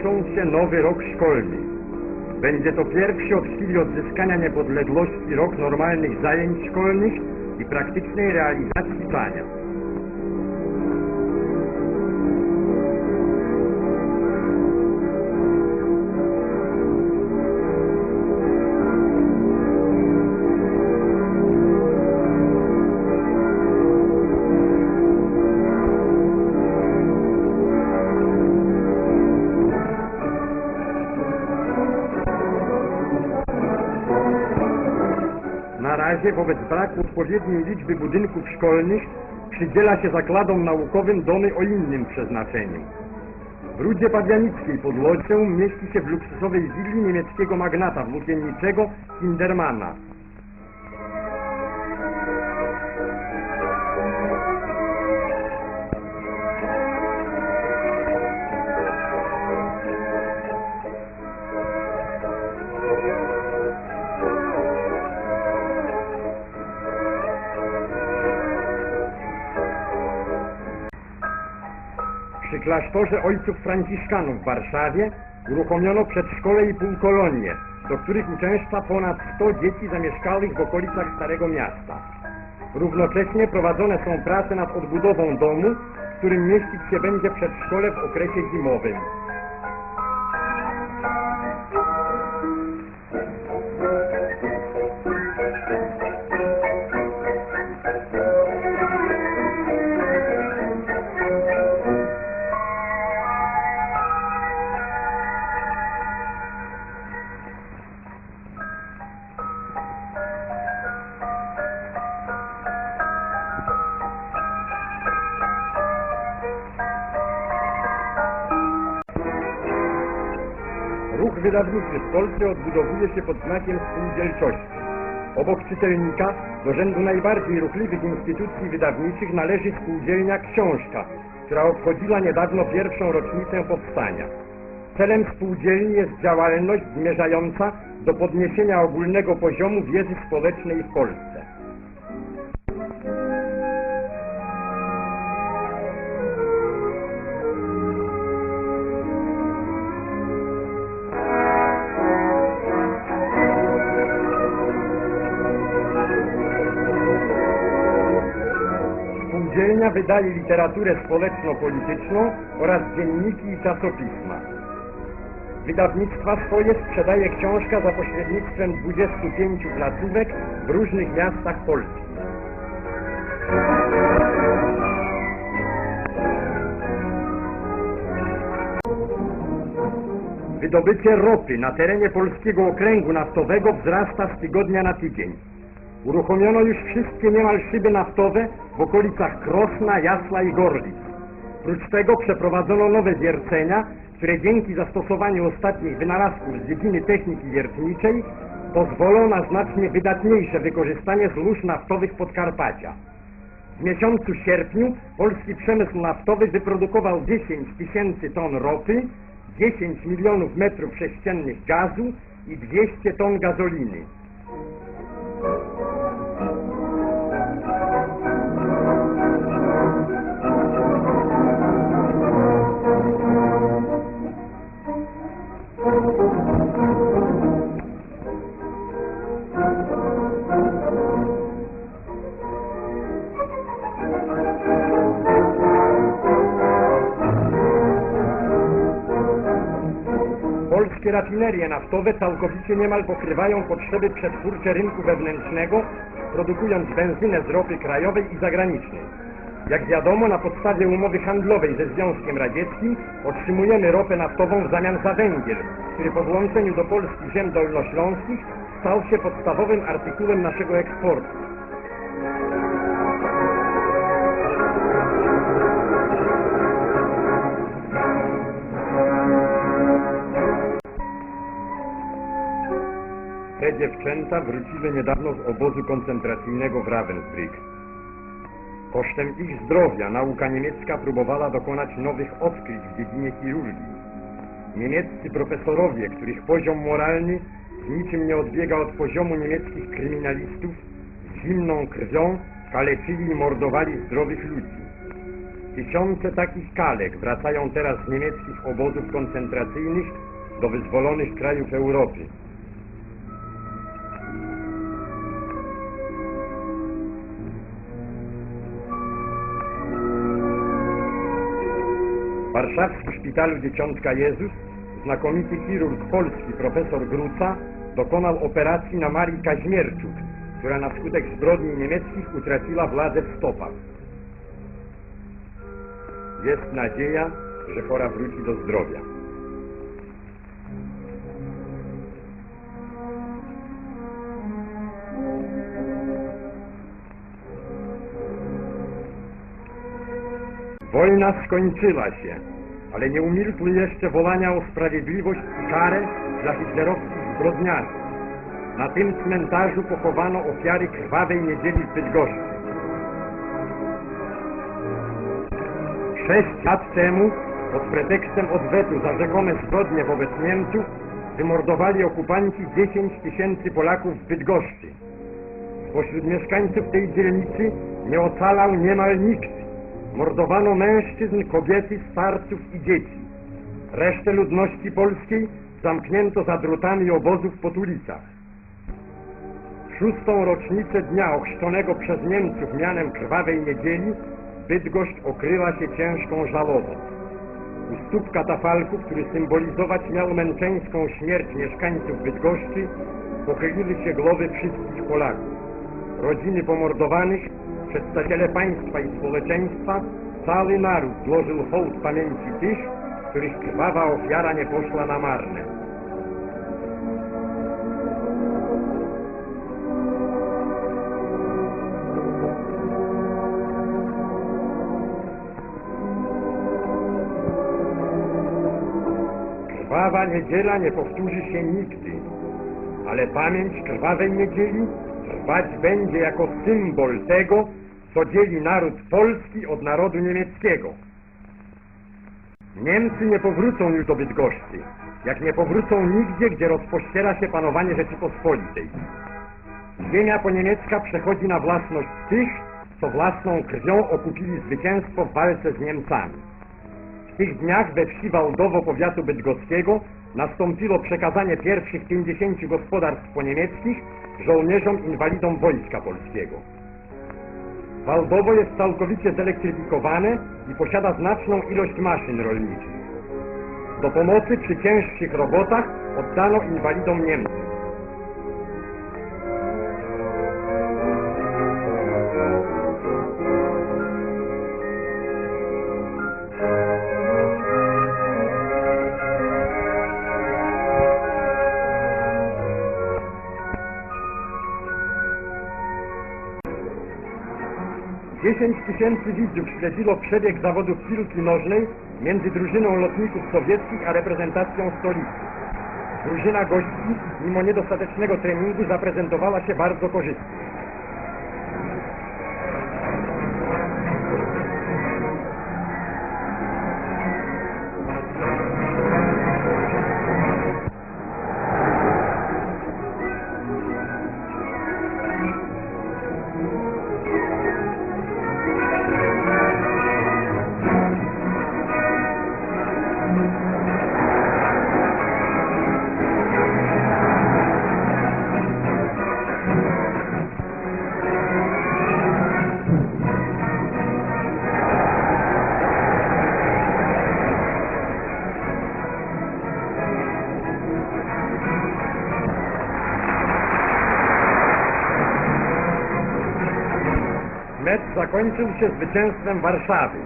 rozpoczął się nowy rok szkolny. Będzie to pierwszy od chwili odzyskania niepodległości rok normalnych zajęć szkolnych i praktycznej realizacji zdania. Razie wobec braku odpowiedniej liczby budynków szkolnych przydziela się zakładom naukowym domy o innym przeznaczeniu. W Rudzie Pawianickiej pod Łocią mieści się w luksusowej willi niemieckiego magnata włókienniczego Kindermana. Klasztorze ojców franciszkanów w Warszawie uruchomiono przedszkole i półkolonie, do których uczęszcza ponad 100 dzieci zamieszkałych w okolicach Starego Miasta. Równocześnie prowadzone są prace nad odbudową domu, w którym mieścić się będzie przedszkole w okresie zimowym. Wydawniczy w Polsce odbudowuje się pod znakiem spółdzielczości. Obok czytelnika do rzędu najbardziej ruchliwych instytucji wydawniczych należy spółdzielnia Książka, która obchodziła niedawno pierwszą rocznicę powstania. Celem spółdzielni jest działalność zmierzająca do podniesienia ogólnego poziomu wiedzy społecznej w Polsce. Spółdzielnia wydaje literaturę społeczno-polityczną oraz dzienniki i czasopisma. Wydawnictwa swoje sprzedaje książka za pośrednictwem 25 placówek w różnych miastach Polski. Wydobycie ropy na terenie polskiego okręgu naftowego wzrasta z tygodnia na tydzień. Uruchomiono już wszystkie niemal szyby naftowe w okolicach Krosna, Jasła i Gorlic. Prócz tego przeprowadzono nowe wiercenia, które dzięki zastosowaniu ostatnich wynalazków z dziedziny techniki wiertniczej pozwolą na znacznie wydatniejsze wykorzystanie złóż naftowych Podkarpacia. W miesiącu sierpniu polski przemysł naftowy wyprodukował 10 tysięcy ton ropy, 10 milionów metrów sześciennych gazu i 200 ton gazoliny. Polskie rafinerie naftowe całkowicie niemal pokrywają potrzeby przetwórcze rynku wewnętrznego, produkując benzynę z ropy krajowej i zagranicznej. Jak wiadomo, na podstawie umowy handlowej ze Związkiem Radzieckim otrzymujemy ropę naftową w zamian za węgiel, który po włączeniu do Polski ziem dolnośląskich stał się podstawowym artykułem naszego eksportu. Te dziewczęta wróciły niedawno z obozu koncentracyjnego w Ravensbrück. Kosztem ich zdrowia nauka niemiecka próbowała dokonać nowych odkryć w dziedzinie chirurgii. Niemieccy profesorowie, których poziom moralny w niczym nie odbiega od poziomu niemieckich kryminalistów, z zimną krwią kaleczyli i mordowali zdrowych ludzi. Tysiące takich kalek wracają teraz z niemieckich obozów koncentracyjnych do wyzwolonych krajów Europy. Warszawskim szpitalu Dzieciątka Jezus znakomity chirurg polski profesor Gruca dokonał operacji na Marii Kaźmierczuk, która na skutek zbrodni niemieckich utraciła władzę w stopach. Jest nadzieja, że chora wróci do zdrowia. Wojna skończyła się, ale nie umilkły jeszcze wołania o sprawiedliwość i karę dla hitlerowskich zbrodniarzy. Na tym cmentarzu pochowano ofiary krwawej niedzieli w Bydgoszczy. Sześć lat temu, pod pretekstem odwetu za rzekome zbrodnie wobec Niemców, wymordowali okupanci 10 tysięcy Polaków w Bydgoszczy. Spośród mieszkańców tej dzielnicy nie ocalał niemal nikt. Mordowano mężczyzn, kobiety, starców i dzieci. Resztę ludności polskiej zamknięto za drutami obozów pod ulicach. W szóstą rocznicę dnia ochrzczonego przez Niemców mianem Krwawej Niedzieli Bydgoszcz okryła się ciężką żałobą. U stóp katafalku, który symbolizować miał męczeńską śmierć mieszkańców Bydgoszczy, pochyliły się głowy wszystkich Polaków. Rodziny pomordowanych, przedstawiciele państwa i społeczeństwa, cały naród złożył hołd pamięci tych, których krwawa ofiara nie poszła na marne. Krwawa niedziela nie powtórzy się nigdy, ale pamięć krwawej niedzieli trwać będzie jako symbol tego, co dzieli naród polski od narodu niemieckiego. Niemcy nie powrócą już do Bydgoszczy, jak nie powrócą nigdzie, gdzie rozpościera się panowanie Rzeczypospolitej. Ziemia poniemiecka przechodzi na własność tych, co własną krwią okupili zwycięstwo w walce z Niemcami. W tych dniach we wsi Waldowo powiatu bydgoskiego nastąpiło przekazanie pierwszych 50 gospodarstw poniemieckich żołnierzom inwalidom Wojska Polskiego. Waldowo jest całkowicie zelektryfikowane i posiada znaczną ilość maszyn rolniczych. Do pomocy przy cięższych robotach oddano inwalidom Niemców. Dziesięć tysięcy widzów śledziło przebieg zawodów piłki nożnej między drużyną lotników sowieckich a reprezentacją stolicy. Drużyna gości, mimo niedostatecznego treningu, zaprezentowała się bardzo korzystnie. Mecz zakończył się zwycięstwem Warszawy.